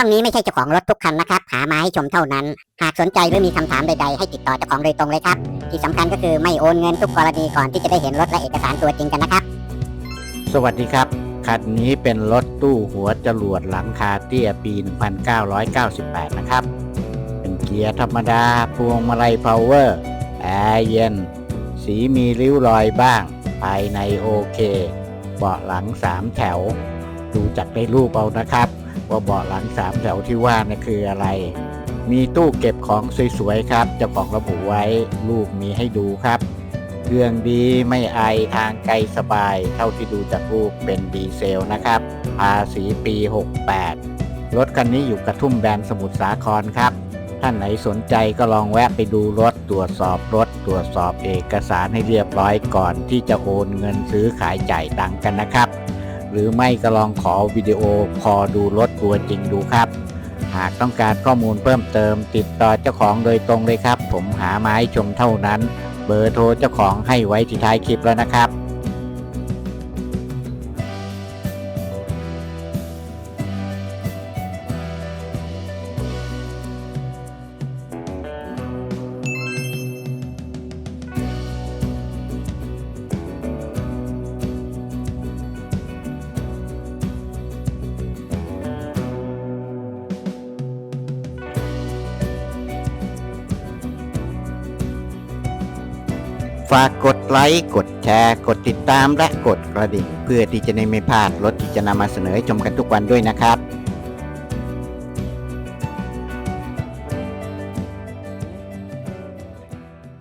ช่องนี้ไม่ใช่เจ้าของรถทุกคันนะครับ หามาให้ชมเท่านั้น หากสนใจหรือมีคำถามใดๆ ให้ติดต่อเจ้าของโดยตรงเลยครับ ที่สำคัญก็คือไม่โอนเงินทุกกรณีก่อนที่จะได้เห็นรถและเอกสารตัวจริงกันนะครับ สวัสดีครับ คันนี้เป็นรถตู้หัวจรวดหลังคาเตี้ยปี 1998 นะครับ เป็นเกียร์ธรรมดา พวงมาลัยพาวเวอร์ แอร์เย็น สีมีริ้วรอยบ้าง ภายในโอเค เบาะหลัง3แถว ดูจากในรูปเอานะครับ ว่าเบาะหลัง3แถวที่ว่านี่คืออะไร มีตู้เก็บของสวยๆครับเจ้าของระบุไว้รูปมีให้ดูครับ เครื่องดีไม่ไอทางไกลสบาย เท่าที่ดูจากรูปเป็นดีเซลนะครับภาษีปี 68 รถคันนี้อยู่กระทุ่มแบนสมุทรสาครครับท่านไหนสนใจก็ลองแวะไปดูรถตรวจสอบรถตรวจสอบเอกสารให้เรียบร้อยก่อนที่จะโอนเงินซื้อขายจ่ายตังกันนะครับ หรือไม่ก็ลองขอวิดีโอคอดูรถตัวจริงดูครับ หากต้องการข้อมูลเพิ่มเติม ติดต่อเจ้าของโดยตรงเลยครับ ผมหามาให้ชมเท่านั้น เบอร์โทรเจ้าของให้ไว้ที่ท้ายคลิปแล้วนะครับ ฝากกดไลค์กดแชร์ กดติดตามและกดกระดิ่ง เพื่อที่จะได้ไม่พลาดรถที่จะนำมาเสนอให้ชมกันทุกวันด้วยนะครับ